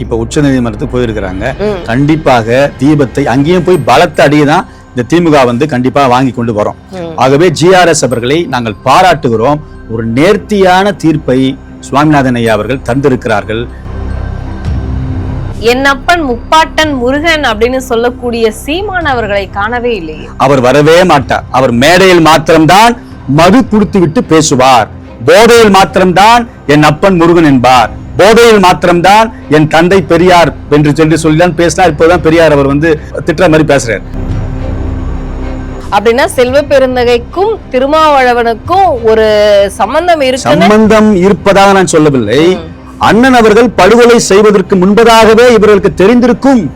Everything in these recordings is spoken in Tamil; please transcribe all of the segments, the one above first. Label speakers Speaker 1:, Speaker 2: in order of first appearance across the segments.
Speaker 1: இப்ப உச்ச நீதிமன்றத்துக்கு போயிருக்கிறாங்க கண்டிப்பாக தீபத்தை அங்கேயும் போய் பலத்த அடியை தான் இந்த திமுக வந்து கண்டிப்பா வாங்கி கொண்டு வரோம். ஆகவே ஜிஆர்எஸ் அவர்களை நாங்கள் பாராட்டுகிறோம். ஒரு நேர்த்தியான தீர்ப்பை சுவாமிநாதன் ஐயா அவர்கள் தந்திருக்கிறார்கள்.
Speaker 2: என் அப்பன் முப்பாட்டன் முருகன் அப்படின்னு சொல்லக்கூடிய சீமான் அவர்களை காணவே இல்லையே.
Speaker 1: அவர் வரவே மாட்டார். அவர் மேடையில் மாத்திரம்தான் மது குடுத்து விட்டு பேசுவார். போதையில் மாத்திரம்தான் என் அப்பன் முருகன் என்பார். போதையில் மாத்திரம்தான் என் தந்தை பெரியார் என்று சொல்லி சொல்லிதான் பேசினார். இப்போதான் பெரியார் அவர் வந்து திட்டுற மாதிரி பேசுறாரு.
Speaker 2: அப்படின்னா செல்வ பெருந்தகைக்கும் திருமாவளவனுக்கும் ஒரு சம்பந்தம் இருக்குன்னு
Speaker 1: சம்பந்தம் இருப்பதாக நான் சொல்லவில்லை. அண்ணன் அவர்கள் படுகொலை செய்வதற்கு முன்பதாகவே இவர்களுக்கு தெரிந்திருக்கும்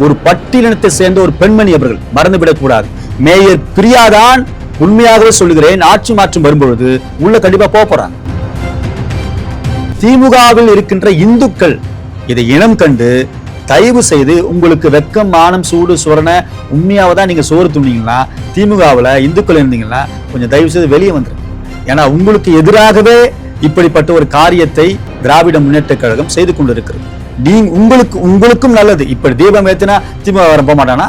Speaker 1: ஒரு பட்டியலினத்தை சேர்ந்த ஒரு பெண்மணி அவர்கள் மறந்துவிடக் கூடாது. மேயர் பிரியாதான் உண்மையாகவே சொல்லுகிறேன். ஆட்சி மாற்றம் வரும்பொழுது உள்ள கண்டிப்பா போறாங்க. திமுகவில் இருக்கின்ற இந்துக்கள் இதை இனம் கண்டு தயவு செய்து உங்களுக்கு வெக்கம் மானம் சூடு சுரண உண்மையாக தான் நீங்கள் சோறு துணிங்கன்னா திமுகவில் இந்துக்கள் இருந்தீங்கன்னா கொஞ்சம் தயவு செய்து வெளியே வந்துடும் ஏன்னா உங்களுக்கு எதிராகவே இப்படிப்பட்ட ஒரு காரியத்தை திராவிட முன்னேற்ற கழகம் செய்து கொண்டிருக்கிறது. நீ உங்களுக்கு உங்களுக்கும் நல்லது. இப்படி தீபம் ஏத்தினா திமுக வர போக மாட்டானா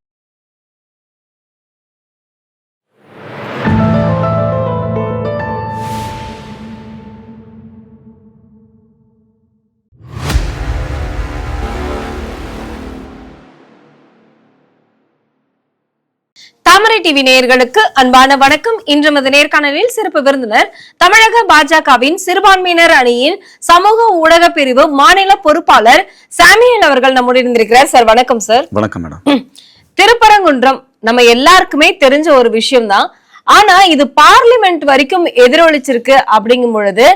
Speaker 2: தாமரை டிவி நேயர்களுக்கு அன்பான வணக்கம். இன்று நமது நேர்காணலில் சிறப்பு விருந்தினர் தமிழக பாஜகவின் சிறுபான்மையினர் அணியின் சமூக ஊடக பிரிவு மாநில பொறுப்பாளர் சாமியல் அவர்கள் நம்முடன் இருந்திருக்கிறார். சார் வணக்கம் சார்.
Speaker 1: வணக்கம் மேடம்.
Speaker 2: திருப்பரங்குன்றம் நம்ம எல்லாருக்குமே தெரிஞ்ச ஒரு விஷயம்தான் ஆனா இது பார்லிமெண்ட் வரைக்கும் எதிரொலிச்சிருக்கு அப்படிங்கும் பொழுது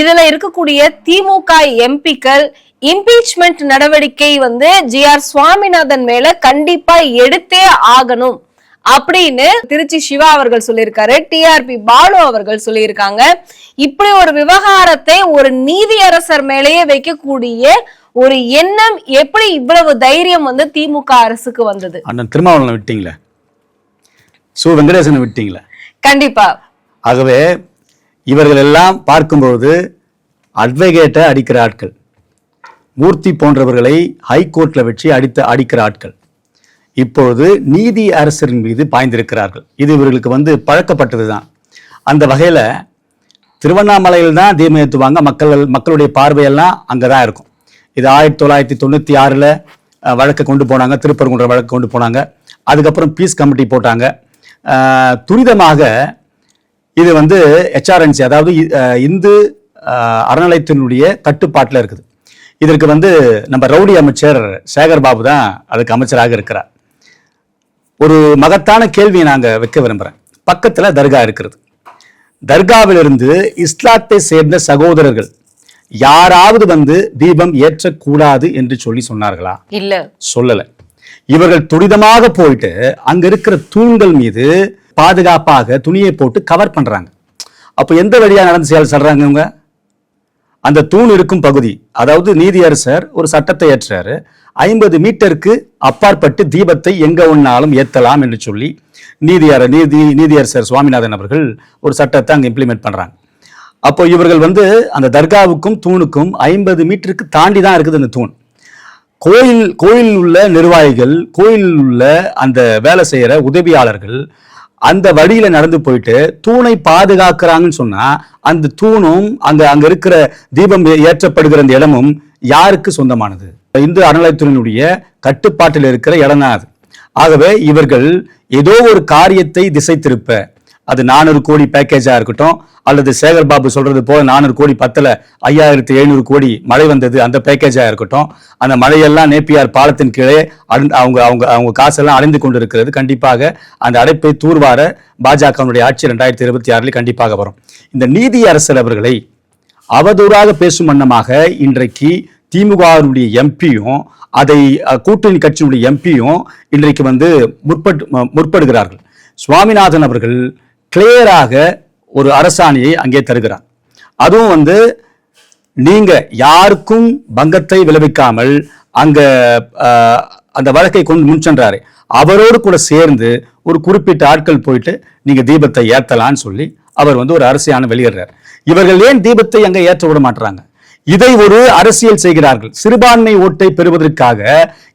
Speaker 2: இதுல இருக்கக்கூடிய திமுக எம்பிக்கள் இம்பீச்மெண்ட் நடவடிக்கை வந்து ஜி ஆர் சுவாமிநாதன் மேல கண்டிப்பா எடுத்தே ஆகணும். அப்படின்னு திருச்சி சிவா அவர்கள் சொல்லியிருக்காரு டிஆர்பி பாலு அவர்கள் சொல்லியிருக்காங்க. இப்படி ஒரு விவகாரத்தை ஒரு நீதியரசர் மேலேயே வைக்கக்கூடிய ஒரு எண்ணம் எப்படி இவ்வளவு தைரியம் வந்து திமுக அரசுக்கு வந்தது?
Speaker 1: அண்ணன் திருமாவளவனை விட்டீங்களே? சு. வெங்கடேசனை விட்டீங்களே?
Speaker 2: கண்டிப்பா.
Speaker 1: ஆகவே இவர்கள் எல்லாம் பார்க்கும்போது அட்வொகேட்டை அடிக்கிற ஆட்கள் மூர்த்தி போன்றவர்களை ஹைகோர்ட்ல வச்சு அடித்த அடிக்கிற ஆட்கள். இப்பொழுது நீதி அரசரின் மீது பாய்ந்திருக்கிறார்கள். இது இவர்களுக்கு வந்து பழக்கப்பட்டது தான் அந்த வகையில் திருவண்ணாமலையில் தான் தீபம் ஏற்றுவாங்க மக்கள் மக்களுடைய பார்வையெல்லாம் அங்கே தான் இருக்கும். இது ஆயிரத்தி தொள்ளாயிரத்தி தொண்ணூற்றி ஆறில் வழக்கை கொண்டு போனாங்க. திருப்பரங்குன்ற வழக்கு கொண்டு போனாங்க. அதுக்கப்புறம் பீஸ் கமிட்டி போட்டாங்க. துரிதமாக இது வந்து ஹெச்ஆர்என்சி அதாவது இ- இந்து அறநிலையத்தினுடைய கட்டுப்பாட்டில் இருக்குது. இதற்கு வந்து நம்ம ரவுடி அமைச்சர் சேகர் பாபு தான் அதுக்கு அமைச்சராக இருக்கிறார். ஒரு மகத்தான கேள்வியை நாங்க வைக்க விரும்புறேன். பக்கத்துல தர்கா இருக்கிறது. தர்காவிலிருந்து இஸ்லாத்தை சேர்ந்த சகோதரர்கள் யாராவது வந்து தீபம் ஏற்றக்கூடாது என்று சொல்லி சொன்னார்களா?
Speaker 2: இல்ல.
Speaker 1: சொல்லல. இவர்கள் துரிதமாக போயிட்டு அங்க இருக்கிற தூண்கள் மீது பாதுகாப்பாக துணியை போட்டு கவர் பண்றாங்க. அப்போ எந்த வழியா நடந்து செயல் சொல்றாங்க இவங்க? அந்த தூண் இருக்கும் பகுதி அதாவது நீதியரசர் ஒரு சட்டத்தை ஏற்றாரு ஐம்பது மீட்டருக்கு அப்பாற்பட்டு தீபத்தை எங்க ஒன்னாலும் ஏத்தலாம் என்று சொல்லி நீதியர நீதி நீதியரசர் சுவாமிநாதன் அவர்கள் ஒரு சட்டத்தை அங்கே இம்ப்ளிமெண்ட் பண்றாங்க. அப்போ இவர்கள் வந்து அந்த தர்காவுக்கும் தூணுக்கும் ஐம்பது மீட்டருக்கு தாண்டி தான் இருக்குது அந்த தூண். கோயில் கோயிலில் உள்ள நிர்வாகிகள் கோயிலில் உள்ள அந்த வேலை செய்கிற உதவியாளர்கள் அந்த வழியில நடந்து போயிட்டு தூணை பாதுகாக்கிறாங்கன்னு சொன்னா அந்த தூணும் அங்க அங்க இருக்கிற தீபம் ஏ- ஏற்றப்படுகிற அந்த இடமும் யாருக்கு சொந்தமானது? இந்து அறநிலையத்துறையினுடைய கட்டுப்பாட்டில் இருக்கிற இடம் தான் அது. ஆகவே இவர்கள் ஏதோ ஒரு காரியத்தை திசை திருப்ப அது நானூறு கோடி பேக்கேஜா இருக்கட்டும் அல்லது சேகர் பாபு சொல்றது போல நானூறு கோடி பத்தில் ஐயாயிரத்தி எழுநூறு கோடி மழை வந்தது அந்த பேக்கேஜா இருக்கட்டும் அந்த மழையெல்லாம் நேப்பியார் பாலத்தின் கீழே அடு அவங்க அவங்க அவங்க காசெல்லாம் அடைந்து கொண்டிருக்கிறது. கண்டிப்பாக அந்த அடைப்பை தூர்வார பாஜகவினுடைய ஆட்சி ரெண்டாயிரத்தி இருபத்தி ஆறில் கண்டிப்பாக வரும். இந்த நீதி அரசர் அவர்களை அவதூறாக பேசும் வண்ணமாக இன்றைக்கு திமுகவினுடைய எம்பியும் அதை கூட்டணி கட்சியினுடைய எம்பியும் இன்றைக்கு வந்து முற்பட்டு முற்படுகிறார்கள். சுவாமிநாதன் அவர்கள் கிளியராக ஒரு அரசாணையை அங்கே தருகிறார் அதுவும் வந்து நீங்க யாருக்கும் பங்கத்தை விளைவிக்காமல் அங்க அந்த வழக்கை கொண்டு முன் சென்றாரு. அவரோடு கூட சேர்ந்து ஒரு குறிப்பிட்ட ஆட்கள் போயிட்டு நீங்க தீபத்தை ஏற்றலான்னு சொல்லி அவர் வந்து ஒரு அரசியான வெளியிடுறார் இவர்கள் ஏன் தீபத்தை அங்க ஏற்ற விட மாட்டாங்க இதை ஒரு அரசியல் செய்கிறார்கள். சிறுபான்மை ஓட்டை பெறுவதற்காக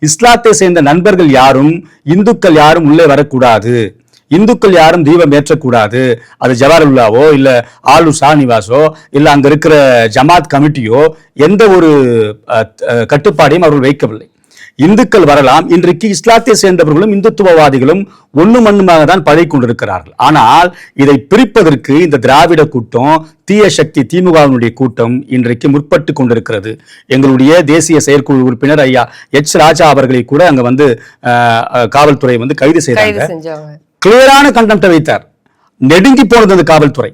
Speaker 1: இஸ்லாத்தை சேர்ந்த நண்பர்கள் யாரும் இந்துக்கள் யாரும் உள்ளே வரக்கூடாது. இந்துக்கள் யாரும் தீபம் ஏற்றக்கூடாது. அது ஜவாஹர்லாவோ இல்ல ஆலு ஷானிவாசோ இல்ல அங்க இருக்கிற ஜமாத் கமிட்டியோ எந்த ஒரு கட்டுப்பாடையும் அவர்கள் வைக்கவில்லை. இந்துக்கள் வரலாம். இன்றைக்கு இஸ்லாத்தை சேர்ந்தவர்களும் இந்துத்துவவாதிகளும் ஒன்று மண்ணுமாக தான் பழகி கொண்டிருக்கிறார்கள். ஆனால் இதை பிரிப்பதற்கு இந்த திராவிட கூட்டம் தீய சக்தி திமுகவினுடைய கூட்டம் இன்றைக்கு முற்பட்டு கொண்டிருக்கிறது. எங்களுடைய தேசிய செயற்குழு உறுப்பினர் ஐயா எச். ராஜா அவர்களை கூட அங்க வந்து காவல்துறை வந்து கைது செய்தாங்க. கிளியரான கண்டெம்ட்டை வைத்தார். நெடுங்கி போனது அந்த காவல்துறை.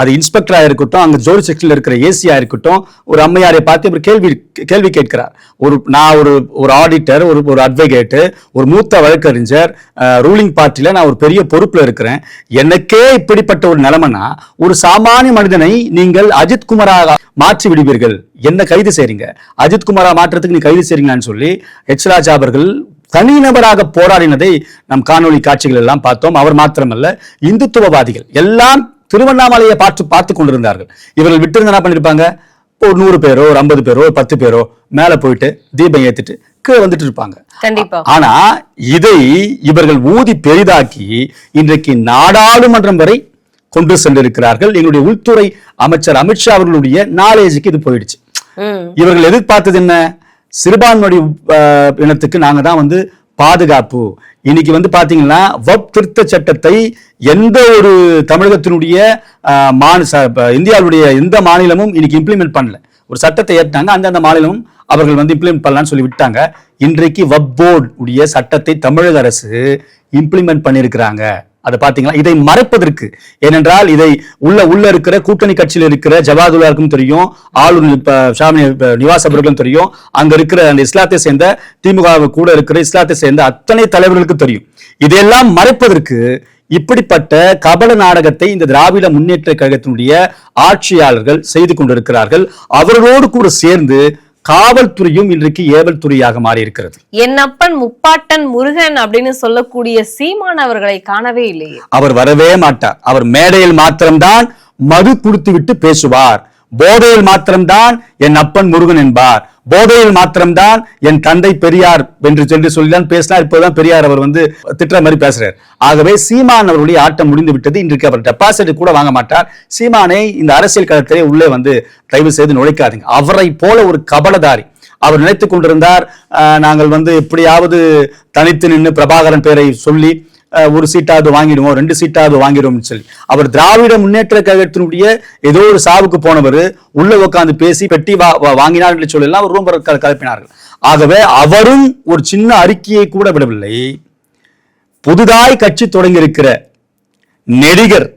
Speaker 1: அது இன்ஸ்பெக்டராக இருக்கட்டும் அங்கே ஜோடி செக்ஷனில் இருக்கிற ஏசியாக இருக்கட்டும் ஒரு அம்மையாரை பார்த்து அவர் கேள்வி கேள்வி கேட்கிறார். ஒரு நான் ஒரு ஒரு ஆடிட்டர் ஒரு ஒரு அட்வொகேட்டு ஒரு மூத்த வழக்கறிஞர் ரூலிங் பார்ட்டியில் நான் ஒரு பெரிய பொறுப்பில் இருக்கிறேன். எனக்கே இப்படிப்பட்ட ஒரு நிலைமைனா ஒரு சாமானிய மனிதனை நீங்கள் அஜித் குமாராக மாற்றி விடுவீர்கள். என்ன கைது செய்றீங்க? அஜித் குமாரா மாற்றத்துக்கு நீ கைது செய்றீங்களான்னு சொல்லி ஹெச் ராஜா அவர்கள் தனிநபராக போராடினதை நம் காணொளி காட்சிகள் எல்லாம் பார்த்தோம். அவர் மாத்திரமல்ல இந்துத்துவவாதிகள் எல்லாம் திருவண்ணாமலையை பார்த்து பார்த்து கொண்டிருந்தார்கள். இவர்கள் விட்டிருந்தா என்ன பண்ணிருப்பாங்க? ஒரு நூறு பேரோ ஒரு ஐம்பது பேரோ ஒரு பத்து பேரோ மேல போயிட்டு தீபம் ஏத்திட்டு கீழே வந்துட்டு இருப்பாங்க. ஆனா இதை இவர்கள் ஊதி பெரிதாக்கி இன்றைக்கு நாடாளுமன்றம் வரை கொண்டு சென்றிருக்கிறார்கள். எங்களுடைய உள்துறை அமைச்சர் அமித்ஷா அவர்களுடைய நாலேஜுக்கு இது போயிடுச்சு. இவர்கள் எதிர்பார்த்தது என்ன? சிறுபான்மை இனத்துக்கு நாங்கள் தான் வந்து பாதுகாப்பு. இன்னைக்கு வந்து பார்த்தீங்கன்னா வப் திருத்த சட்டத்தை எந்த ஒரு தமிழகத்தினுடைய அஹ், ச- இந்தியாவுடைய எந்த மாநிலமும் இன்னைக்கு இம்ப்ளிமெண்ட் பண்ணல. ஒரு சட்டத்தை ஏற்றினாங்க அந்தந்த மாநிலமும் அவர்கள் வந்து இம்ப்ளிமெண்ட் பண்ணலாம்னு சொல்லி விட்டாங்க. இன்றைக்கு வப் போர்டு உடைய சட்டத்தை தமிழக அரசு இம்ப்ளிமெண்ட் பண்ணியிருக்கிறாங்க. அதை பாத்தீங்களா? இதை மறைப்பதற்கு. ஏனென்றால் இதை உள்ள உள்ள இருக்கிற கூட்டணி கட்சியில் இருக்கிற ஜவாதுல்லாருக்கும் தெரியும் ஆளுநர் இப்ப ஷாமி நிவாஸ் அவர்களுக்கும் தெரியும் அங்க இருக்கிற அந்த இஸ்லாத்தை சேர்ந்த திமுக கூட இருக்கிற இஸ்லாத்தை சேர்ந்த அத்தனை தலைவர்களுக்கும் தெரியும். இதையெல்லாம் மறைப்பதற்கு இப்படிப்பட்ட கபல நாடகத்தை இந்த திராவிட முன்னேற்ற கழகத்தினுடைய ஆட்சியாளர்கள் செய்து கொண்டிருக்கிறார்கள். அவர்களோடு கூட சேர்ந்து காவல்துறையும் இன்றைக்கு ஏவல் துறையாக மாறி இருக்கிறது
Speaker 2: என் அப்பன் முப்பாட்டன் முருகன் அப்படின்னு சொல்லக்கூடிய சீமான் அவர்களை காணவே இல்லையே.
Speaker 1: அவர் வரவே மாட்டார். அவர் மேடையில் மாத்திரம்தான் மது குடுத்து விட்டு பேசுவார். போதையில் மாத்திரம்தான் என் அப்பன் முருகன் என்பார். போதையில் மாத்திரம்தான் என் தந்தை பெரியார் என்று சொல்லி சொல்லிதான் பேசினார் இப்போதான் பெரியார் அவர் வந்து திட்டுற மாதிரி பேசுறாரு. ஆகவே சீமான் அவருடைய ஆட்டம் முடிந்து விட்டது. இன்றைக்கு அவர் டெபாசிட் கூட வாங்க மாட்டார். சீமானை இந்த அரசியல் களத்திலே உள்ளே வந்து தயவு செய்து நுழைக்காதீங்க. அவரை போல ஒரு கபலதாரி அவர் நினைத்து கொண்டிருந்தார். நாங்கள் வந்து எப்படியாவது தனித்து நின்று பிரபாகரன் பேரை சொல்லி ஒரு சீட்டாவது வாங்கிடுவோம் ரெண்டு சீட்டாவது வாங்கிடுவோம்னு சொல்லி. அவர் திராவிட முன்னேற்ற கழகத்தினுடைய ஏதோ ஒரு சாவுக்கு போனவர் உள்ள உட்கார்ந்து பேசி பெட்டி வா வாங்கினார் என்று சொல்லலாம் அவர் ரொம்ப கலப்பினார்கள். ஆகவே அவரும் ஒரு சின்ன அறிக்கையை கூட விடவில்லை. புதுதாய் கட்சி தொடங்கியிருக்கிற நெடிகர்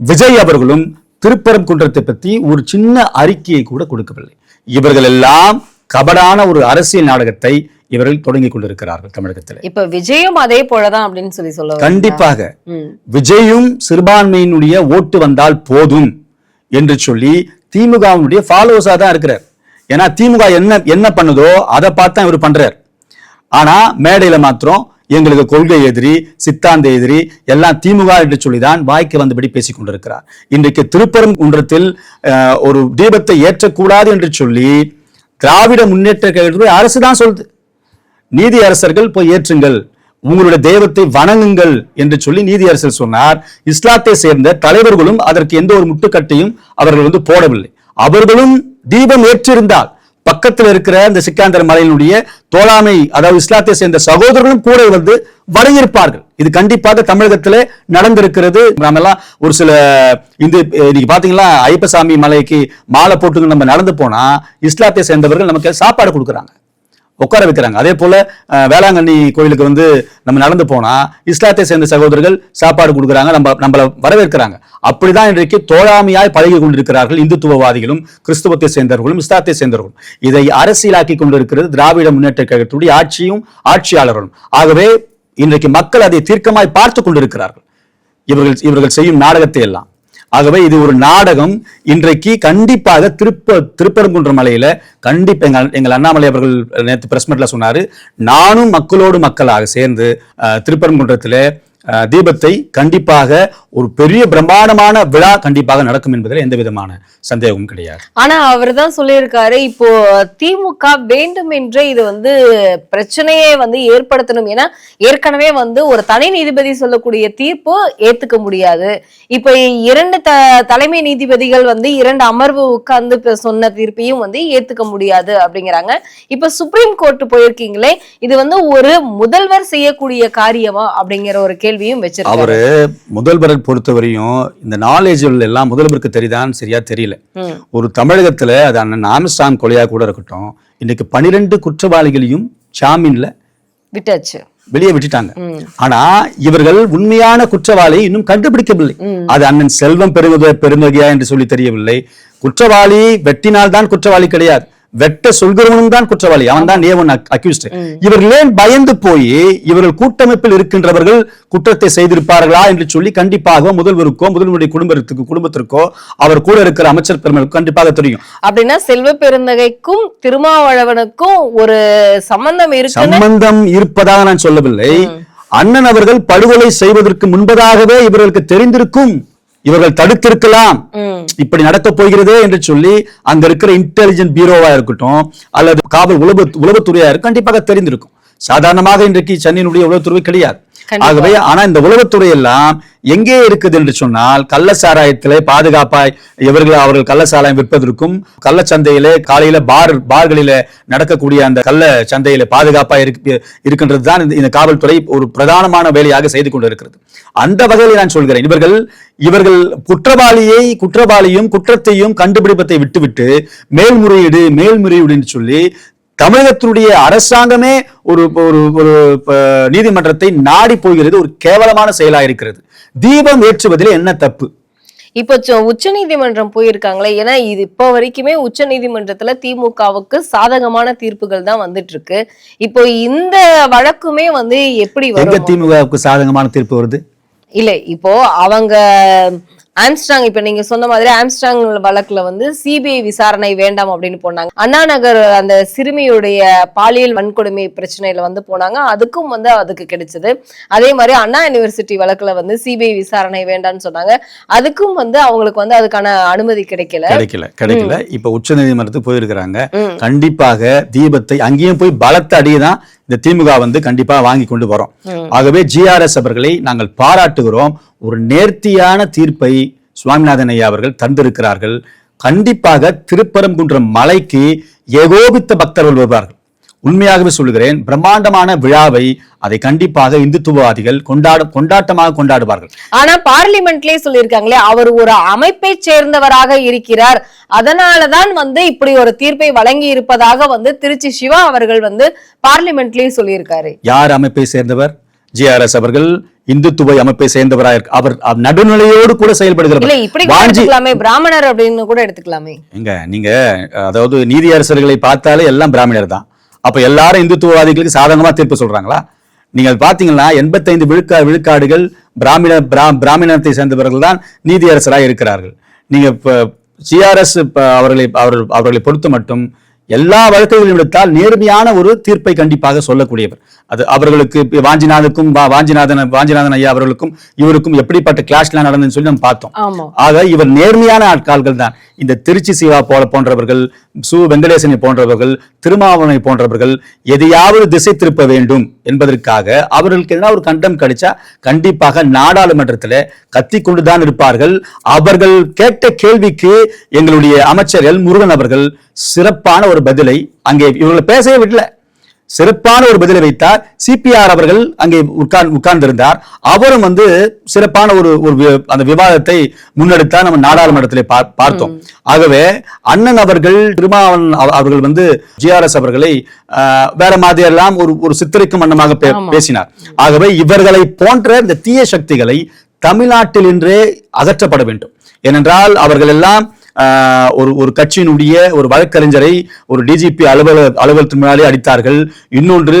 Speaker 1: விஜய் அவர்களும் திருப்பரங்குன்றத்தை பத்தி ஒரு சின்ன அறிக்கையை கூட கொடுக்கவில்லை. இவர்கள் எல்லாம் கபடான ஒரு அரசியல் நாடகத்தை இவர்கள் தொடங்கி கொண்டிருக்கிறார்கள் தமிழகத்தில்.
Speaker 2: இப்ப விஜயும் அதே போலதான் அப்படின்னு சொல்லி சொல்ல?
Speaker 1: கண்டிப்பாக. விஜயும் சிறுபான்மையினுடைய ஓட்டு வந்தால் போதும் என்று சொல்லி திமுகவினுடைய ஃபாலோவர்ஸா தான் இருக்கிறார். ஏன்னா திமுக என்ன என்ன பண்ணுதோ அதை பார்த்து தான் இவர் பண்றார். ஆனா மேடையில மாத்திரம் எங்களுக்கு கொள்கை எதிரி சித்தாந்த எதிரி எல்லாம் திமுக என்று சொல்லிதான் வாய்க்கு வந்தபடி பேசிக் கொண்டிருக்கிறார். இன்றைக்கு திருப்பரங்குன்றத்தில் ஒரு தீபத்தை ஏற்றக்கூடாது என்று சொல்லி திராவிட முன்னேற்ற கழகத்துடைய அரசு தான் சொல்லுது. நீதி அரசர்கள் போய் ஏற்றுங்கள். உங்களுடைய தெய்வத்தை வணங்குங்கள் என்று சொல்லி நீதியரசர் சொன்னார். இஸ்லாத்தை சேர்ந்த தலைவர்களும் அதற்கு எந்த ஒரு முட்டுக்கட்டையும் அவர்கள் வந்து போடவில்லை. அவர்களும் தீபம் ஏற்றிருந்தால் பக்கத்தில் இருக்கிற இந்த சிக்காந்தர் மலையினுடைய தோழாமை அதாவது இஸ்லாத்தை சேர்ந்த சகோதரர்களும் கூட வந்து வரையிருப்பார்கள் இது கண்டிப்பாக தமிழகத்தில் நடந்திருக்கிறது. நாம எல்லாம் ஒரு சில இந்த இன்னைக்கு பாத்தீங்களா ஐயப்பசாமி மலைக்கு மாலை போட்டு நம்ம நடந்து போனா இஸ்லாத்தை சேர்ந்தவர்கள் நமக்கு சாப்பாடு கொடுக்குறாங்க. உட்கார வைக்கிறாங்க. அதே போல அஹ், வேளாங்கண்ணி கோயிலுக்கு வந்து நம்ம நடந்து போனா இஸ்லாத்தை சேர்ந்த சகோதரர்கள் சாப்பாடு கொடுக்குறாங்க நம்ம நம்மள வரவேற்கிறாங்க. அப்படிதான் இன்றைக்கு தோழாமையாய் பழகி கொண்டிருக்கிறார்கள் இந்துத்துவவாதிகளும் கிறிஸ்துவத்தை சேர்ந்தவர்களும் இஸ்லாத்தை சேர்ந்தவர்களும். இதை அரசியலாக்கி கொண்டிருக்கிறது திராவிட முன்னேற்ற கழகத்துடைய ஆட்சியும் ஆட்சியாளர்களும். ஆகவே இன்றைக்கு மக்கள் அதை தீர்க்கமாய் பார்த்து கொண்டிருக்கிறார்கள். இவர்கள் இவர்கள் செய்யும் நாடகத்தை எல்லாம். ஆகவே இது ஒரு நாடகம். இன்றைக்கு கண்டிப்பாக திருப்ப திருப்பரங்குன்ற மலையில கண்டிப்பா எங்கள் எங்கள் அண்ணாமலை அவர்கள் நேற்று பிரஸ் மீட்ல சொன்னாரு. நானும் மக்களோடு மக்களாக சேர்ந்து அஹ், தீபத்தை கண்டிப்பாக ஒரு பெரிய பிரம்மாண்டமான விழா கண்டிப்பாக நடக்கும் என்பதில் எந்த விதமான சந்தேகமும் கிடையாது.
Speaker 2: ஆனா அவர் தான் சொல்லியிருக்காரு இப்போ திமுக வேண்டும் என்றே இது வந்து பிரச்சனையே வந்து ஏற்படுத்தணும் ஏன்னா ஏற்கனவே வந்து ஒரு தனி நீதிபதி சொல்லக்கூடிய தீர்ப்பு ஏத்துக்க முடியாது. இப்போ இரண்டு த தலைமை நீதிபதிகள் வந்து இரண்டு அமர்வு உட்கார்ந்து சொன்ன தீர்ப்பையும் வந்து ஏத்துக்க முடியாது அப்படிங்கிறாங்க. இப்ப சுப்ரீம் கோர்ட் போயிருக்கீங்களே இது வந்து ஒரு முதல்வர் செய்யக்கூடிய காரியமா அப்படிங்கிற ஒரு கேள்வியும் வச்சிருக்காரு.
Speaker 1: அவரு முதல்வரை பொறுத்தவரையும் இந்த நாலேஜ் எல்லாம் முதல்வருக்கு தெரியுதான்னு சரியா தெரியல. ஒரு தமிழகத்துல அது அண்ணன் ஆம்ஸ்டாங் கொலையா கூட இருக்கட்டும் இன்னைக்கு பனிரெண்டு குற்றவாளிகளையும் ஜாமீன்ல
Speaker 2: விட்டாச்சு.
Speaker 1: வெளியே விட்டுட்டாங்க. ஆனா இவர்கள் உண்மையான குற்றவாளி இன்னும் கண்டுபிடிக்கவில்லை. அது அண்ணன் செல்வம் பெருகுத பெருந்தகையா என்று சொல்லி தெரியவில்லை. குற்றவாளி வெட்டினால் தான் குற்றவாளி கிடையாது. வெட்ட சொல்கிறவனும் தான் குற்றவாளி. அவன் தான் ஏவன் அக்யூஸ்ட் இவர்கள் ஏன் பயந்து போய் இவர்கள் கூட்டமைப்பில் இருக்கின்றவர்கள் குற்றத்தை செய்திருப்பார்களா என்று சொல்லி கண்டிப்பாக முதல்வருக்கோ முதல்வருடைய குடும்பத்திற்கு குடும்பத்திற்கோ அவர் கூட இருக்கிற அமைச்சர் பெருமளுக்கு கண்டிப்பாக தெரியும்.
Speaker 2: அப்படின்னா செல்வ பெருந்தகைக்கும் திருமாவளவனுக்கும் ஒரு சம்பந்தம்
Speaker 1: சம்பந்தம் இருப்பதாக நான் சொல்லவில்லை. அண்ணன் அவர்கள் படுகொலை செய்வதற்கு முன்பதாகவே இவர்களுக்கு தெரிந்திருக்கும். இவர்கள் தடுத்திருக்கலாம். இப்படி நடக்க போகிறதே என்று சொல்லி அங்க இருக்கிற இன்டெலிஜென்ட் பீரோவா இருக்கட்டும் அல்லது காவல் உளவு உளவுத்துறையா இருக்கும் கண்டிப்பாக தெரிந்திருக்கும் சாதாரணமாக இன்றைக்கு சென்னையினுடைய உளவுத்துறை கிடையாது. ஆகவே ஆனா இந்த உளவுத்துறை எல்லாம் எங்கே இருக்குது என்று சொன்னால் கள்ள சாராயத்திலே பாதுகாப்பாய் இவர்கள் அவர்கள் கள்ள சாராயம் விற்பதற்கும் கள்ளச்சந்தையிலே காலையில பார் பார்களில நடக்கக்கூடிய அந்த கள்ள சந்தையில பாதுகாப்பாய் இருக்கு இருக்கின்றது தான் இந்த- காவல்துறை ஒரு பிரதானமான வேலையாக செய்து கொண்டிருக்கிறது. அந்த வகையில் நான் சொல்கிறேன் இவர்கள் இவர்கள் குற்றவாளியை குற்றவாளியும் குற்றத்தையும் கண்டுபிடிப்பதை விட்டுவிட்டு மேல்முறையீடு மேல்முறையீடு என்று சொல்லி தமிழகத்தினுடைய அரசாங்கமே ஒரு ஒரு ஒரு நீதிமன்றத்தை நாடி போகிறது ஒரு கேவலமான செயலாக இருக்கிறது தீபம் ஏற்றுவதில் என்ன தப்பு?
Speaker 2: இப்போ உச்ச நீதிமன்றம் போயிருக்காங்களே ஏன்னா இது இப்போ வரைக்குமே உச்ச நீதிமன்றத்துல திமுகவுக்கு சாதகமான தீர்ப்புகள் தான் வந்துட்டு இருக்கு இப்போ இந்த வழக்குமே வந்து எப்படி
Speaker 1: திமுகவுக்கு சாதகமான தீர்ப்பு வருது?
Speaker 2: இல்ல இப்போ அவங்க ஆம்ஸ்டாங் இப்ப நீங்க சொன்ன மாதிரி ஆம்ஸ்டாங் வழக்குல வந்து சிபிஐ விசாரணை வேண்டாம் அப்படின்னு போனாங்க. அண்ணா நகர் அந்த சிறுமியுடைய பாலியல் வன்கொடுமை பிரச்சனையில வந்து போனாங்க. அதுக்கும் வந்து அதுக்கு கிடைச்சது. அதே மாதிரி அண்ணா யூனிவர்சிட்டி வழக்குல வந்து சிபிஐ விசாரணை வேண்டாம்னு சொன்னாங்க. அதுக்கும் வந்து அவங்களுக்கு வந்து அதுக்கான அனுமதி கிடைக்கல.
Speaker 1: கிடைக்கல கிடைக்கல. இப்ப உச்ச நீதிமன்றத்துக்கு போயிருக்கிறாங்க. கண்டிப்பாக தீபத்தை அங்கேயும் போய் பலத்த அடிதான் இந்த திமுக வந்து கண்டிப்பா வாங்கி கொண்டு வரோம். ஆகவே ஜிஆர்எஸ் அவர்களை நாங்கள் பாராட்டுகிறோம். ஒரு நேர்த்தியான தீர்ப்பை சுவாமிநாதன் ஐயா அவர்கள் தந்திருக்கிறார்கள். கண்டிப்பாக திருப்பரங்குன்றம் மலைக்கு ஏகோபித்த பக்தர்கள் வருவார்கள். உண்மையாகவே சொல்லுகிறேன் பிரம்மாண்டமான விழாவை அதை கண்டிப்பாக இந்துத்துவவாதிகள் கொண்டாட கொண்டாட்டமாக கொண்டாடுவார்கள்.
Speaker 2: ஆனா பார்லிமெண்ட்லயே சொல்லியிருக்காங்களே அவர் ஒரு அமைப்பை சேர்ந்தவராக இருக்கிறார். அதனாலதான் வந்து இப்படி ஒரு தீர்ப்பை வழங்கி இருப்பதாக வந்து திருச்சி சிவா அவர்கள் வந்து பார்லிமெண்ட்லயே சொல்லியிருக்காரு.
Speaker 1: யார் அமைப்பை சேர்ந்தவர்? ஜிஆர்எஸ் அவர்கள் இந்துத்துவ அமைப்பை சேர்ந்தவராக. அவர் நடுநிலையோடு கூட
Speaker 2: எடுத்துக்கலாமே பிராமணர் அப்படின்னு கூட எடுத்துக்கலாமே.
Speaker 1: எங்க நீங்க அதாவது நீதியரசர்களை பார்த்தாலே எல்லாம் பிராமணர் தான். அப்ப எல்லாரும் இந்துத்துவவாதிகளுக்கு சாதகமா தீர்ப்பு சொல்றாங்களா? நீங்க அது பாத்தீங்கன்னா எண்பத்தைந்து விழுக்கா விழுக்காடுகள் பிராமண பிரா- பிராமணத்தை சேர்ந்தவர்கள் தான் நீதியரசராக இருக்கிறார்கள். நீங்க இப்ப ஜிஆர்எஸ் அவர்களை அவர்கள் அவர்களை பொறுத்த மட்டும் எல்லா வழக்குகளையும் எடுத்தால் நேர்மையான ஒரு தீர்ப்பை கண்டிப்பாக சொல்லக்கூடியவர். அது அவர்களுக்கு வாஞ்சிநாதுக்கும் வாஞ்சிநாதன் வாஞ்சிநாதன் ஐயா அவர்களுக்கும் இவருக்கும் எப்படிப்பட்ட கிளாஷ்லாம் நடந்ததுன்னு சொல்லி நம்ம பார்த்தோம். ஆக இவர் நேர்மையான ஆட்கால்கள் தான் இந்த திருச்சி சிவா போல போன்றவர்கள் சு வெங்கடேசனை போன்றவர்கள் திருமாவளவனை போன்றவர்கள் எதையாவது திசை திருப்ப வேண்டும் என்பதற்காக அவர்களுக்கு எதனா ஒரு கண்டம் கிடைச்சா கண்டிப்பாக நாடாளுமன்றத்தில் கத்தி கொண்டுதான் இருப்பார்கள். அவர்கள் கேட்ட கேள்விக்கு எங்களுடைய அமைச்சர் எல் முருகன் அவர்கள் சிறப்பான ஒரு பதிலை அங்கே இவர்களை பேசவே விடல. சிறப்பான ஒரு பதிலை வைத்தார். சிபிஆர் அவர்கள் அங்கே உட்கார் உட்கார்ந்திருந்தார். அவரும் வந்து சிறப்பான ஒரு ஒரு அந்த விவாதத்தை முன்னெடுத்தார் நம்ம நாடாளுமன்றத்திலே பார்த்தோம். ஆகவே அண்ணன் அவர்கள் திருமாவளவன் அவ- அவர்கள் வந்து ஜிஆர்எஸ் அவர்களை வேற மாதிரி எல்லாம் ஒரு ஒரு சித்தரிக்கும் வண்ணமாக. பேசினார். ஆகவே இவர்களை போன்ற இந்த தீய சக்திகளை தமிழ்நாட்டில் இன்றே அகற்றப்பட வேண்டும். ஏனென்றால் அவர்கள் எல்லாம் ஒரு ஒரு கட்சியினுடைய ஒரு வழக்கறிஞரை ஒரு டிஜிபி அலுவலக அலுவலகத்தின் முன்னாலே அடித்தார்கள். இன்னொன்று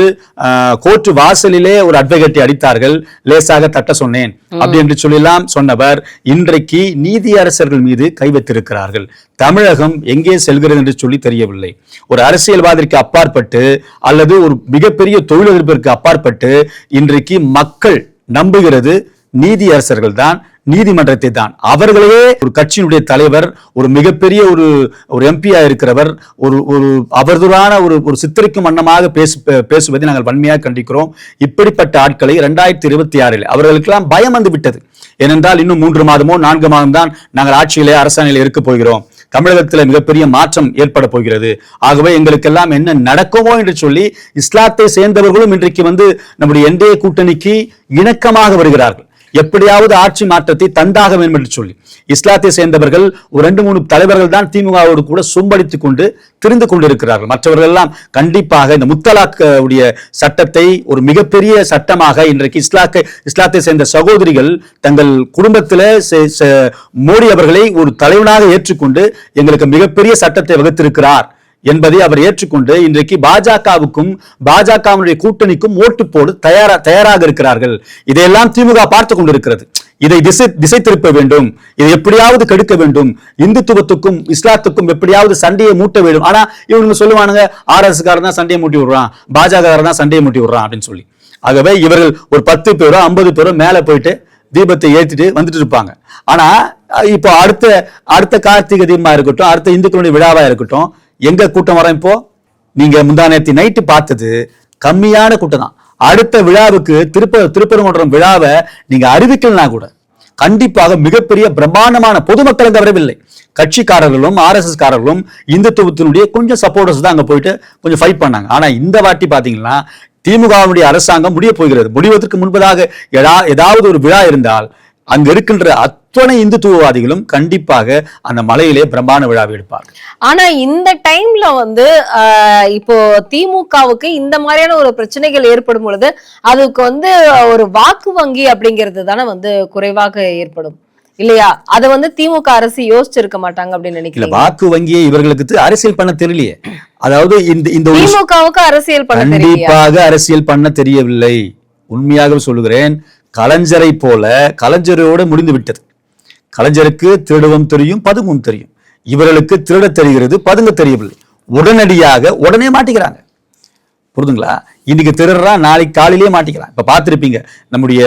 Speaker 1: கோர்ட் வாசலிலே ஒரு அட்வொகேட்டை அடித்தார்கள். லேசாக தட்ட சொன்னேன். அப்படி என்று சொல்லலாம் சொன்னவர் இன்றைக்கு நீதியரசர்கள் மீது கை வைத்திருக்கிறார்கள். தமிழகம் எங்கே செல்கிறது என்று சொல்லி தெரியவில்லை. ஒரு அரசியல்வாதிற்கு அப்பாற்பட்டு அல்லது ஒரு மிகப்பெரிய தொழிலதிபருக்கு அப்பாற்பட்டு இன்றைக்கு மக்கள் நம்புகிறது நீதியரசர்கள் தான் நீதிமன்றத்தை தான் அவர்களே ஒரு கட்சியினுடைய தலைவர் ஒரு மிகப்பெரிய ஒரு ஒரு எம்பியா இருக்கிறவர் ஒரு ஒரு அவதூறான ஒரு ஒரு சித்தரிக்கும் வண்ணமாக பேசு பேசுவதை நாங்கள் வன்மையாக கண்டிக்கிறோம். இப்படிப்பட்ட ஆட்களை இரண்டாயிரத்தி இருபத்தி ஆறில் அவர்களுக்கெல்லாம் பயம் வந்து விட்டது. ஏனென்றால் இன்னும் மூன்று மாதமோ நான்கு மாதம் தான் நாங்கள் ஆட்சியிலே அரசாணையில் இருக்க போகிறோம். தமிழகத்தில் மிகப்பெரிய மாற்றம் ஏற்பட போகிறது. ஆகவே எங்களுக்கெல்லாம் என்ன நடக்குமோ என்று சொல்லி இஸ்லாத்தை சேர்ந்தவர்களும் இன்றைக்கு வந்து நம்முடைய எந்தைய கூட்டணிக்கு இணக்கமாக வருகிறார்கள். எப்படியாவது ஆட்சி மாற்றத்தை தந்தாக வேண்டும் என்று சொல்லி. இஸ்லாத்தை சேர்ந்தவர்கள் ஒரு ரெண்டு மூணு தலைவர்கள் தான் திமுகவோடு கூட சும்படித்துக் கொண்டு திரிந்து கொண்டிருக்கிறார்கள். மற்றவர்கள் எல்லாம் கண்டிப்பாக இந்த முத்தலாக் உடைய சட்டத்தை ஒரு மிகப்பெரிய சட்டமாக இன்றைக்கு இஸ்லாக்க இஸ்லாத்தை சேர்ந்த சகோதரிகள் தங்கள் குடும்பத்தில் மோடி அவர்களை ஒரு தலைவனாக ஏற்றுக்கொண்டு எங்களுக்கு மிகப்பெரிய சட்டத்தை வகுத்திருக்கிறார். என்பதை அவர் ஏற்றுக்கொண்டு இன்றைக்கு பாஜகவுக்கும் பாஜகவினுடைய கூட்டணிக்கும் ஓட்டு போடு தயாரா தயாராக இருக்கிறார்கள். இதையெல்லாம் திமுக பார்த்து கொண்டிருக்கிறது. இதை திசை திசை திருப்ப வேண்டும். இதை எப்படியாவது கெடுக்க வேண்டும். இந்துத்துவத்துக்கும் இஸ்லாத்துக்கும் எப்படியாவது சண்டையை மூட்ட வேண்டும். ஆனா இவங்க சொல்லுவானுங்க ஆர்எஸ் காரன் தான் சண்டையை மூட்டி விடுறான். பாஜக தான் சண்டையை மூட்டி விடுறான் அப்படின்னு சொல்லி. ஆகவே இவர்கள் ஒரு பத்து பேரோ ஐம்பது பேரோ மேல போயிட்டு தீபத்தை ஏற்றிட்டு வந்துட்டு இருப்பாங்க. ஆனா இப்போ அடுத்த அடுத்த கார்த்திகை தீபமா இருக்கட்டும் அடுத்த இந்துக்களுடைய விழாவா இருக்கட்டும் எங்க கூட்டம் வரோம் இப்போ? நீங்க முந்தா நேரத்தி நைட்டு பார்த்தது கம்மியான கூட்டம் தான் அடுத்த விழாவுக்கு திருப்ப திருப்பரங்குன்றம் விழாவை நீங்க அறிவிக்கலனா கூட கண்டிப்பாக மிகப்பெரிய பிரம்மாண்டமான பொதுமக்கள் அங்கே வரவில்லை. கட்சிக்காரர்களும் ஆர்எஸ்எஸ் காரர்களும் இந்துத்துவத்தினுடைய கொஞ்சம் சப்போர்ட்டர்ஸ் தான் அங்க போயிட்டு கொஞ்சம் ஃபைட் பண்ணாங்க. ஆனால் இந்த வாட்டி பார்த்தீங்கன்னா திமுகவுடைய அரசாங்கம் முடிய போகிறது. முடிவதற்கு முன்பதாக எதா- ஏதாவது ஒரு விழா இருந்தால் அங்க இருக்கின்ற அத்தனை இந்துத்துவவாதிகளும் கண்டிப்பாக அந்த மலையிலே பிரம்மாண்ட விழாவை எடுப்பார்கள்.
Speaker 2: ஆனா இந்த டைம்ல வந்து இப்போ திமுகவுக்கு இந்த மாதிரியான ஒரு பிரச்சனைகள் ஏற்படும் பொழுது அதுக்கு வந்து ஒரு வாக்கு வங்கி அப்படிங்கிறது தானே வந்து குறைவாக ஏற்படும். இல்லையா? அதை வந்து திமுக அரசு யோசிச்சிருக்க மாட்டாங்க அப்படின்னு நினைக்கிறேன்
Speaker 1: வாக்கு வங்கியை இவர்களுக்கு அரசியல் பண்ண தெரியலையே. அதாவது இந்த இந்த
Speaker 2: திமுகவுக்கு அரசியல் பண்ண
Speaker 1: கண்டிப்பாக அரசியல் பண்ண தெரியவில்லை. உண்மையாக சொல்லுகிறேன் கலைஞரை போல கலைஞரோடு முடிந்து விட்டது கலைஞருக்கு திருடவும் தெரியும் பதுங்கவும் தெரியும். இவர்களுக்கு திருட தெரிகிறது பதுங்க தெரியவில்லை. உடனடியாக உடனே மாட்டிக்கிறாங்க. புரிதுங்களா? இன்னைக்கு திருடுறா நாளைக்கு காலையிலே மாட்டிக்கிறான். இப்ப பார்த்துருப்பீங்க நம்முடைய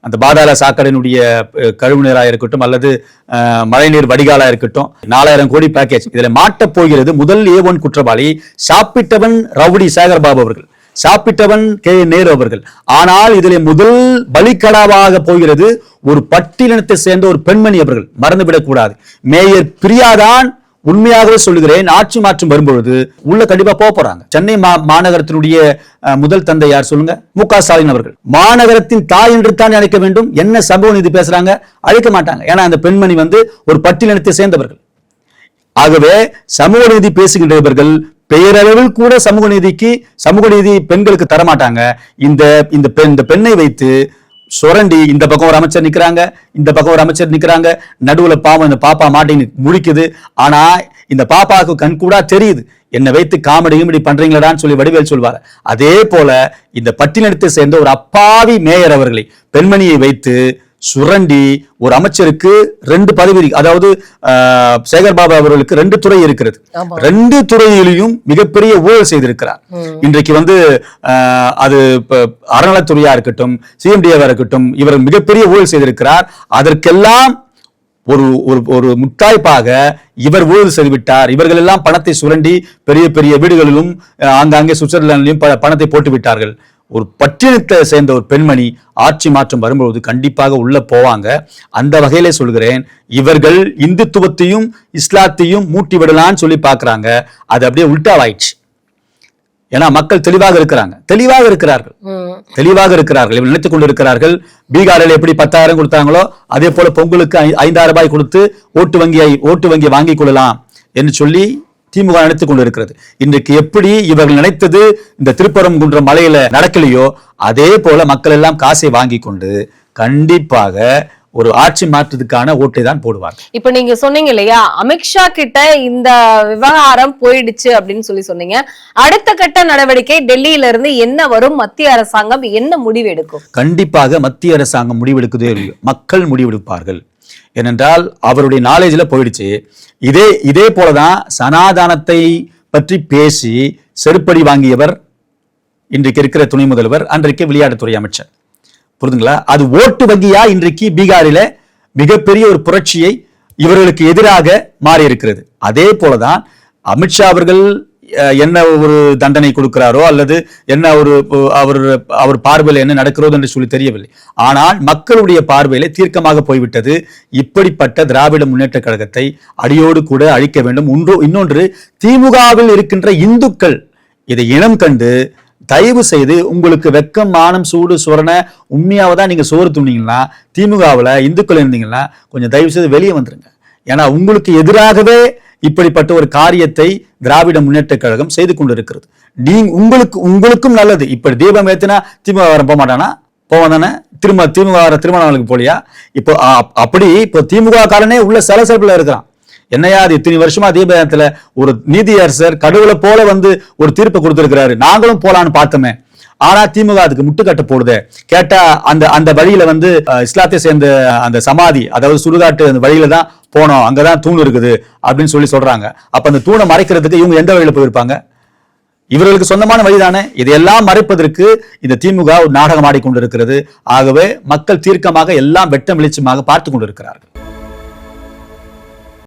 Speaker 1: அந்த பாதாள சாக்கடையினுடைய அஹ், இருக்கட்டும் அல்லது மழைநீர் வடிகாலா இருக்கட்டும் நாலாயிரம் கோடி பேக்கேஜ் இதில் மாட்டப் போகிறது முதல் ஏ ஒன் குற்றவாளி சாப்பிட்டவன் ரவுடி சேகர் பாபு அவர்கள். சாப்பிட்டவன் கே நேரு அவர்கள். ஆனால் இதில் முதல் பலிக்கடாவாக போகிறது ஒரு பட்டியலினத்தை சேர்ந்த ஒரு பெண்மணி அவர்கள் மறந்துவிடக்கூடாது. மேயர் பிரியாதான் உண்மையாகவே சொல்லுகிறேன் ஆட்சி மாற்றம் வரும்பொழுது உள்ள கண்டிப்பா போக போறாங்க. சென்னை மா- மாநகரத்தினுடைய அஹ், முதல் தந்தை யார் சொல்லுங்க? மு க ஸ்டாலின் அவர்கள். மாநகரத்தின் தாய் என்று தான் அழைக்க வேண்டும். என்ன சம்பவம் இது பேசுறாங்க? அழைக்க மாட்டாங்க. ஏன்னா அந்த பெண்மணி வந்து ஒரு பட்டியலினத்தை சேர்ந்தவர்கள். ஆகவே சமூக நீதி பேசுகின்றவர்கள் பெயரளவில் கூட சமூக நீதிக்கு சமூக நீதி பெண்களுக்கு தரமாட்டாங்க. இந்த இந்த பெண் இந்த பெண்ணை வைத்து சுரண்டி இந்த பக்கம் ஒரு அமைச்சர் நிற்கிறாங்க இந்த பக்கம் ஒரு அமைச்சர் நிற்கிறாங்க நடுவில் பாவம் இந்த பாப்பா மாட்டின்னு முழிக்குது. ஆனா இந்த பாப்பாவுக்கு கண் கூட தெரியுது. என்னை வைத்து காமெடியும் இப்படி பண்றீங்களடான்னு சொல்லி வடிவேல் சொல்வார். அதே போல இந்த பட்டினத்தை சேர்ந்த ஒரு அப்பாவி மேயர் அவர்களை பெண்மணியை வைத்து சுரண்டி ஒரு அமைச்சருக்கு ரெண்டு பதவி. அதாவது சேகர் பாபு அவர்களுக்கு ரெண்டு துறை இருக்கிறது. ரெண்டு துறையிலையும் மிகப்பெரிய ஊழல் செய்திருக்கிறார். இன்றைக்கு வந்து அது இப்ப அறநிலைத்துறையா இருக்கட்டும் சிஎம்டிஏவா இருக்கட்டும் இவர் மிகப்பெரிய ஊழல் செய்திருக்கிறார். அதற்கெல்லாம் ஒரு ஒரு ஒரு முத்தாய்ப்பாக இவர் ஊழல் செய்துவிட்டார். இவர்கள் எல்லாம் பணத்தை சுரண்டி பெரிய பெரிய வீடுகளிலும் ஆங்காங்கே சுவிட்சர்லாந்திலும் பணத்தை போட்டு விட்டார்கள் ஒரு பட்டியலத்தை சேர்ந்த ஒரு பெண்மணி ஆட்சி மாற்றம் வரும்போது கண்டிப்பாக உள்ள போவாங்க. அந்த வகையிலே சொல்கிறேன் இவர்கள் இந்துத்துவத்தையும் இஸ்லாத்தையும் மூட்டி விடலான்னு சொல்லி பார்க்கறாங்க. அது அப்படியே உல்டாவாயிடுச்சு ஏன்னா மக்கள் தெளிவாக இருக்கிறாங்க. தெளிவாக இருக்கிறார்கள். தெளிவாக இருக்கிறார்கள். இவர்கள் நினைத்துக் கொண்டிருக்கிறார்கள் பீகாரில் எப்படி பத்தாயிரம் கொடுத்தாங்களோ அதே போல பொங்கலுக்கு ஐந்தாயிரம் ரூபாய் கொடுத்து ஓட்டு வங்கியை ஓட்டு வங்கியை வாங்கிக் கொள்ளலாம் என்று சொல்லி திமுக நினைத்துக் கொண்டிருக்கிறது. இன்றைக்கு எப்படி இவர்கள் நினைத்தது இந்த திருப்பரங்குன்ற மலையில நடக்கலையோ அதே போல மக்கள் எல்லாம் காசை வாங்கி கொண்டு கண்டிப்பாக ஒரு ஆட்சி மாற்றத்துக்கான ஓட்டை தான் போடுவார்கள்.
Speaker 2: இப்ப நீங்க சொன்னீங்க இல்லையா அமித்ஷா கிட்ட இந்த விவகாரம் போயிடுச்சு அப்படின்னு சொல்லி சொன்னீங்க. அடுத்த கட்ட நடவடிக்கை டெல்லியில இருந்து என்ன வரும்? மத்திய அரசாங்கம் என்ன முடிவு எடுக்கும்?
Speaker 1: கண்டிப்பாக மத்திய அரசாங்கம் முடிவெடுக்குதே இல்லையோ மக்கள் முடிவெடுப்பார்கள். ஏனென்றால் அவருடைய நாலேஜில் போயிடுச்சு. இதே இதே போலதான் சனாதானத்தை பற்றி பேசி செருப்படி வாங்கியவர் இன்றைக்கு இருக்கிற துணை முதல்வர் அன்றைக்கு விளையாட்டுத்துறை அமைச்சர். புரிதுங்களா அது ஓட்டு வங்கியா இன்றைக்கு பீகாரில மிகப்பெரிய ஒரு புரட்சியை இவர்களுக்கு எதிராக மாறி இருக்கிறது அதே போலதான் அமித்ஷா அவர்கள் என்ன ஒரு தண்டனை கொடுக்கிறாரோ அல்லது என்ன ஒரு அவர் அவர் பார்வையில் என்ன நடக்கிறதோ என்று சொல்லி தெரியவில்லை. ஆனால் மக்களுடைய பார்வையில தீர்க்கமாக போய்விட்டது. இப்படிப்பட்ட திராவிட முன்னேற்ற கழகத்தை அடியோடு கூட அழிக்க வேண்டும். ஒன்று இன்னொன்று திமுகவில் இருக்கின்ற இந்துக்கள் இதை இனம் கண்டு தயவு செய்து உங்களுக்கு வெக்கம் மானம் சூடு சுரண உண்மையாக தான் நீங்கள் சோறு துணிங்கன்னா திமுகவில் இந்துக்கள் இருந்தீங்கன்னா கொஞ்சம் தயவு செய்து வெளியே வந்துருங்க. ஏன்னா உங்களுக்கு எதிராகவே இப்படிப்பட்ட ஒரு காரியத்தை திராவிட முன்னேற்ற கழகம் செய்து கொண்டிருக்கிறது. நீ உங்களுக்கு உங்களுக்கும் நல்லது. இப்படி தீபம் ஏத்தினா திமுக போக மாட்டானா? போவான் தானே திரும்ப திமுக வர திருமண போலியா? இப்போ அப்படி இப்போ திமுக காரனே உள்ள சலசலப்புல இருக்கிறான். என்னையா அது இத்தனை வருஷமா தீபத்தில் ஒரு நீதியரசர் கடவுளை போல வந்து ஒரு தீர்ப்பை கொடுத்துருக்கிறாரு. நாங்களும் போலான்னு பார்த்தோமே. ஆனா திமுக அதுக்கு முட்டுக்கட்ட போடுது. கேட்டா அந்த அந்த வழியில வந்து இஸ்லாத்தை சேர்ந்த அந்த சமாதி அதாவது சுடுகாட்டு அந்த வழியில தான் போனோம். அங்கதான் தூண் இருக்குது அப்படின்னு சொல்லி சொல்றாங்க. அப்ப அந்த தூணை மறைக்கிறதுக்கு இவங்க எந்த வழியில போயிருப்பாங்க? இவர்களுக்கு சொந்தமான வழிதானே? இதையெல்லாம் மறைப்பதற்கு இந்த திமுக ஒரு நாடகம் ஆடிக்கொண்டிருக்கிறது. ஆகவே மக்கள் தீர்க்கமாக எல்லாம் வெட்டம் வெளிச்சமாக பார்த்து கொண்டிருக்கிறார்கள்.